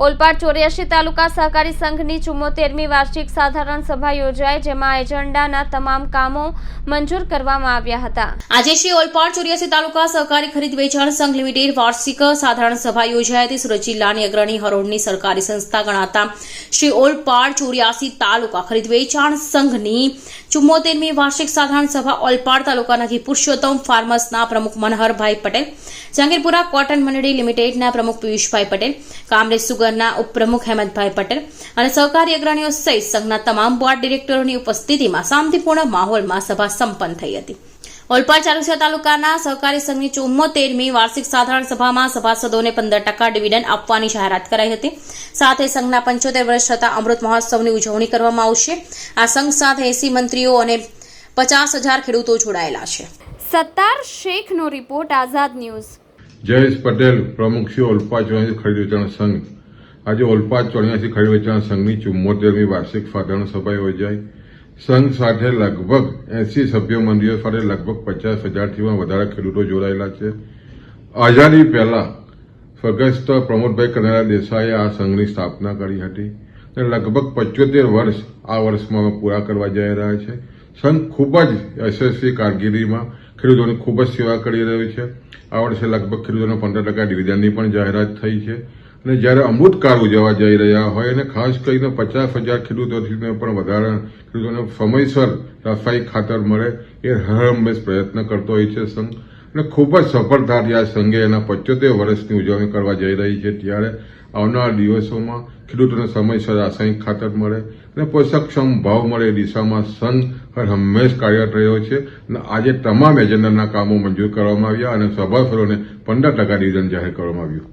ઓલપાડ ચોર્યાસી તાલુકા સહકારી સંઘની ચુમ્મોતેરમી વાર્ષિક સાધારણ સભા યોજાઈ, જેમાં એજન્ડાના તમામ કામો મંજૂર કરવામાં આવ્યા હતા. આજે શ્રી ઓલપાડ ચોર્યાસી તાલુકા સહકારી ખરીદ વેચાણ સંઘ લિમિટેડ વાર્ષિક સાધારણ સભા યોજાઈ હતી. સુરત જિલ્લાની અગ્રણી હરોળની સરકારી સંસ્થા ગણાતા શ્રી ઓલપાડ ચોર્યાસી તાલુકા ખરીદ વેચાણ સંઘની ચુમ્મોતેરમી વાર્ષિક સાધારણ સભા ઓલપાડ તાલુકાના ઘી પુરુષોત્તમ ફાર્મર્સના પ્રમુખ મનહરભાઈ પટેલ, જહાંગીરપુરા કોટન મંડળી લિમિટેડના પ્રમુખ પિયુષભાઈ પટેલ, કામરેજ સુગરના ઉપપ્રમુખ હેમંતભાઈ પટેલ અને સહકારી અગ્રણીઓ સહિત સંઘના તમામ બોર્ડ ડિરેક્ટરોની ઉપસ્થિતિમાં શાંતિપૂર્ણ માહોલમાં સભા સંપન્ન થઈ હતી. ઓલપાડ ચારુસિયા તાલુકાના સહકારી સંઘની ચુમ્મોતેરમી વાર્ષિક સાધારણ સભામાં સભાસદોને પંદર ટકા ડિવિડન્ડ આપવાની જાહેરાત કરાઈ હતી. સાથે સંઘના પંચોતેર વર્ષ થતા અમૃત મહોત્સવની ઉજવણી કરવામાં આવશે. આ સંઘ સાથે એસી મંત્રીઓ અને પચાસ હજાર ખેડૂતો જોડાયેલા છે. સત્તાર શેખનો રિપોર્ટ આઝાદ ન્યૂઝ. જયેશ પટેલ પ્રમુખ શ્રી ઓલપા ચોર્યાસી ખરીદ વેચાણ સંઘ. આજે ઓલપાદ ચોર્યાસી ખરીદ વેચાણ સંઘની ચુમ્મોતેરમી વાર્ષિક સાધારણ સભા યોજાઈ. સંઘ સાથે લગભગ એસી સભ્ય મંડળીઓ સાથે લગભગ પચાસ હજારથી વધારે ખેડૂતો જોડાયેલા છે. આઝાદી પહેલા સ્વર્ગસ્થ પ્રમોદભાઈ કનૈયા દેસાઈએ આ સંઘની સ્થાપના કરી હતી અને લગભગ પંચોતેર વર્ષ આ વર્ષમાં પૂરા કરવા જઈ રહ્યા છે. સંઘ ખૂબ જ યશસ્વી કામગીરીમાં ખેડૂતોની ખૂબ જ સેવા કરી રહ્યું છે. આ વર્ષે લગભગ ખેડૂતોને પંદર ટકા ડિવિડન્ડની પણ જાહેરાત થઈ છે. અને જ્યારે અમૃતકાળ ઉજવવા જઈ રહ્યા હોય અને ખાસ કરીને પચાસ હજાર ખેડૂતોથી પણ વધારે ખેડૂતોને સમયસર રાસાયણિક ખાતર મળે એ હરહંમેશ પ્રયત્ન કરતો હોય છે સંઘ. અને ખૂબ જ સફળતાથી આ સંઘે એના પંચોતેર વર્ષની ઉજવણી કરવા જઈ રહી છે. ત્યારે આવનારા દિવસોમાં ખેડૂતોને સમયસર રાસાયણિક ખાતર મળે અને પોષકક્ષમ ભાવ મળે એ દિશામાં સંઘ હર હંમેશ કાર્યરત રહ્યો છે. અને આજે તમામ એજન્ડાના કામો મંજૂર કરવામાં આવ્યા અને સભાસદોને પંદર ટકા ડિવિઝન જાહેર કરવામાં આવ્યું.